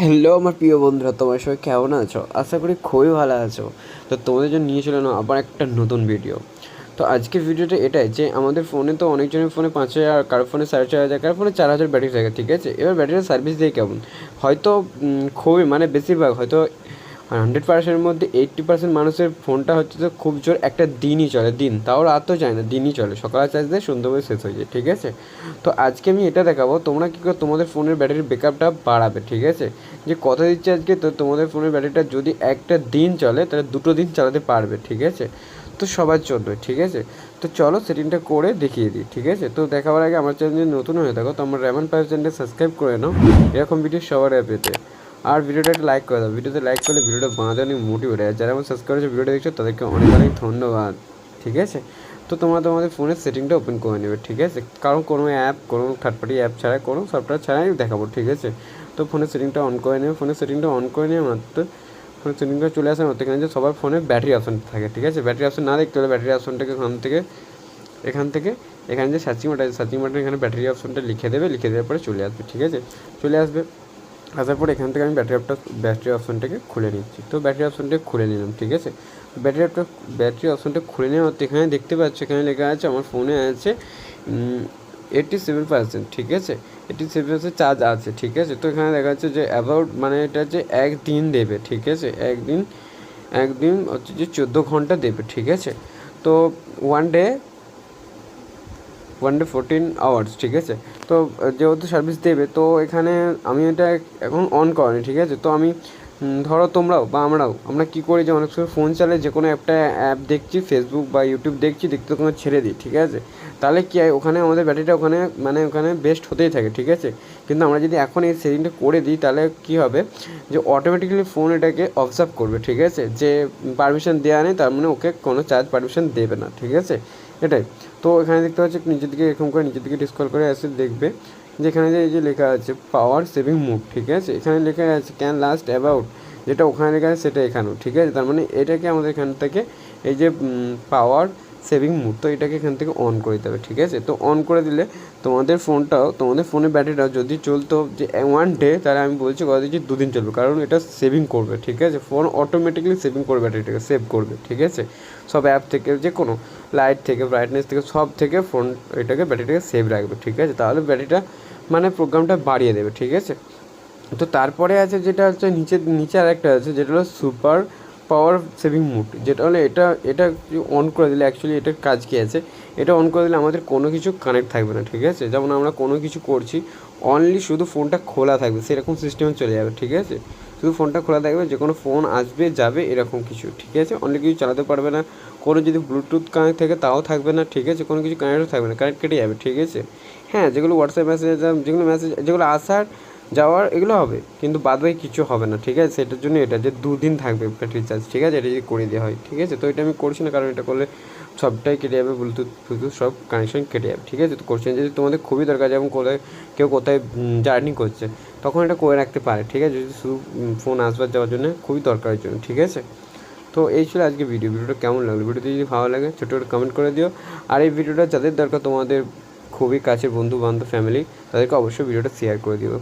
Hello আমার প্রিয় বন্ধুরা, তোমার সবাই কেমন আছো? আশা করি খুবই ভালো আছো। তো তোমাদের জন্য নিয়ে চলে আবার একটা নতুন ভিডিও তো আজকের ভিডিওটা এটাই যে আমাদের ফোনে তো অনেকজনের ফোনে পাঁচ হাজার কারও ফোনে সাড়ে চার হাজার কারও ফোনে চার হাজার ব্যাটারি থাকে, ঠিক আছে? এবার ব্যাটারির সার্ভিস দিয়ে কেমন? হয়তো খুবই মানে বেশিরভাগ, হয়তো হান্ড্রেড পার্সেন্টের মধ্যে এইট্টি পার্সেন্ট মানুষের ফোনটা হচ্ছে তো খুব জোর একটা দিনই চলে, দিন। তাও রাত তো যায় না, দিনই চলে। সকালে চার্জ দেয় সন্ধ্যাবেলা শেষ হয়ে যায়, ঠিক আছে? তো আজকে আমি এটা দেখাবো, তোমরা কী করে তোমাদের ফোনের ব্যাটারির ব্যাকআপটা বাড়াবে, ঠিক আছে? যে কথা দিচ্ছে আজকে, তো তোমাদের ফোনের ব্যাটারিটা যদি একটা দিন চলে, তাহলে দুটো দিন চালাতে পারবে, ঠিক আছে? তো সবার জন্য, ঠিক আছে? তো চলো সেটিংটা করে দেখিয়ে দিই, ঠিক আছে? তো দেখাবার আগে আমার চ্যানেল নতুন হয়ে থাকো, তো আমার রেমন ফাইভ চ্যানেলটা সাবস্ক্রাইব করে নাও। এরকম ভিডিও সবার আগে পেতে আর ভিডিওটা একটা লাইক করে দাও। ভিডিওতে লাইক করলে ভিডিওটা বানাতে অনেক মোটিভেট আর যারা সাবস্ক্রাইব করেছে ভিডিওটা দেখছ, তাদেরকে অনেক অনেক ধন্যবাদ। ঠিক আছে? তো তোমরা তোমাদের ফোনের সেটিংটা ওপেন করে নেবে, ঠিক আছে? কারণ কোনো অ্যাপ কোনো থার্ড পার্টি অ্যাপ ছাড়া, কোনো সফটওয়্যার ছাড়াই দেখাবো, ঠিক আছে? তো ফোনের সেটিংটা অন করে নেবে। ফোনের সেটিংটা অন করে নেবে মাত্র ফোনের সেটিংটা চলে আসে মাত্র এখানে যে সবার ফোনে ব্যাটারি অপশন থাকে, ঠিক আছে? ব্যাটারি অপশন না দেখতে হলে ব্যাটারি অপশনটাকে ওখান থেকে, এখান থেকে, এখানে যে সার্চিং বাটন সার্চিং বাটন এখানে ব্যাটারি অপশনটা লিখে দেবে। লিখে দেওয়ার পরে চলে আসবে, ঠিক আছে? চলে আসবে। আসার পর এখান থেকে আমি ব্যাটারি অপটা ব্যাটারি অপশনটাকে খুলে নিচ্ছি। তো ব্যাটারি অপশনটা খুলে নিলাম, ঠিক আছে? ব্যাটারি অপটা ব্যাটারি অপশনটা খুলে নেওয়ার এখানে দেখতে পাচ্ছি, এখানে লেখা আছে, আমার ফোনে আছে এইটটি সেভেন পার্সেন্ট ঠিক আছে? এইটটি সেভেন পার্সেন্ট চার্জ আছে, ঠিক আছে? তো এখানে দেখা যাচ্ছে যে অ্যাবাউট মানে এটা হচ্ছে একদিন দেবে, ঠিক আছে? একদিন একদিন হচ্ছে যে চোদ্দ ঘণ্টা দেবে, ঠিক আছে? তো one day one day fourteen hours ঠিক আছে? তো যেহেতু সার্ভিস দেবে, তো এখানে আমি এটা এখন অন করিনি, ঠিক আছে? তো আমি ধরো তোমরাও বা আমরাও। আমরা কী করি যে অনেক সময় ফোন চালে যে কোনো একটা অ্যাপ দেখছি ফেসবুক বা ইউটিউব দেখছি, দেখতে তখন ছেড়ে দিই, ঠিক আছে? তাহলে কী হয়, ওখানে আমাদের ব্যাটারিটা ওখানে মানে ওখানে বেস্ট হতেই থাকে, ঠিক আছে? কিন্তু আমরা যদি এখন এই সেটিংটা করে দিই, তাহলে কী হবে? যে অটোমেটিক্যালি ফোন এটাকে অবজার্ভ করবে, ঠিক আছে? যে পারমিশন দেওয়া নেই, তার মানে ওকে কোনো চার্জ পারমিশন দেবে না, ঠিক আছে? এটাই। তো এখানে দেখতে পাচ্ছি নিজের দিকে এরকম করে নিজের দিকে ডিসকল করে এসে দেখবে। যেখানে যে এই যে লেখা আছে পাওয়ার সেভিং মুড ঠিক আছে? এখানে লেখা আছে ক্যান লাস্ট অ্যাবাউট যেটা ওখানে লেখা আছে, সেটা এখানেও, ঠিক আছে? তার মানে এটাকে আমাদের এখান থেকে এই যে পাওয়ার সেভিং মুড তো এটাকে এখান থেকে অন করে দিতে হবে, ঠিক আছে? তো অন করে দিলে তোমাদের ফোনটাও তোমাদের ফোনের ব্যাটারিটাও যদি চলতো যে ওয়ান ডে তাহলে আমি বলছি কথা দিচ্ছি দুদিন চলবে, কারণ এটা সেভিং করবে, ঠিক আছে? ফোন অটোমেটিক্যালি সেভিং করবে ব্যাটারিটাকে সেভ করবে, ঠিক আছে? সব অ্যাপ থেকে যে কোনো লাইট থেকে ব্রাইটনেস থেকে, সব থেকে ফোন এটাকে ব্যাটারিটাকে সেভ রাখবে, ঠিক আছে? তাহলে ব্যাটারিটা মানে প্রোগ্রামটা বাড়িয়ে দেবে, ঠিক আছে? তো তারপরে আছে যেটা হচ্ছে নিচে নিচে আর একটা আছে, যেটা হলো সুপার পাওয়ার সেভিং মুড যেটা হলে এটা এটা অন করে দিলে অ্যাকচুয়ালি এটার কাজ কী আছে? এটা অন করে দিলে আমাদের কোনো কিছু কানেক্ট থাকবে না, ঠিক আছে? যেমন আমরা কোনো কিছু করছি অনলি শুধু ফোনটা খোলা থাকবে, সেরকম সিস্টেমে চলে যাবে, ঠিক আছে? শুধু ফোনটা খোলা থাকবে, যে কোনো ফোন আসবে, যাবে, এরকম কিছু, ঠিক আছে? অনলি কিছু চালাতে পারবে না। কোনো যদি ব্লুটুথ কানেক্ট থাকে, তাও থাকবে না, ঠিক আছে? কোনো কিছু কানেক্টও থাকবে না কানেক্ট কেটে যাবে, ঠিক আছে? হ্যাঁ যেগুলো হোয়াটসঅ্যাপ মেসেজ যেগুলো মেসেজ যেগুলো আসার যাওয়ার এগুলো হবে। কিন্তু বাদ বাকি কিছু হবে না, ঠিক আছে? সেটার জন্য এটা যে দুদিন থাকবে ব্যাটারি চার্জ ঠিক আছে? এটা যদি করে দেওয়া হয়, ঠিক আছে? তো এটা আমি করছি না, কারণ এটা করলে সবটাই কেটে যাবে ব্লুটুথ ব্লুটুথ সব কানেকশন কেটে যাবে, ঠিক আছে? তো করছি যদি তোমাদের খুবই দরকার যেমন কোথায়, কেউ কোথায় জার্নি করছে, তখন এটা করে রাখতে পারে, ঠিক আছে? যদি শুধু ফোন আসবার যাওয়ার জন্য খুবই দরকারের জন্য, ঠিক আছে? তো এই ছিল আজকে ভিডিও ভিডিওটা কেমন লাগল? ভিডিওটি যদি ভালো লাগে, ছোটো ছোটো কমেন্ট করে দিও। আর এই ভিডিওটা যাদের দরকার তোমাদের খুবই কাছের বন্ধু বান্ধব ফ্যামিলি তাদেরকে অবশ্যই ভিডিওটা শেয়ার করে দিও।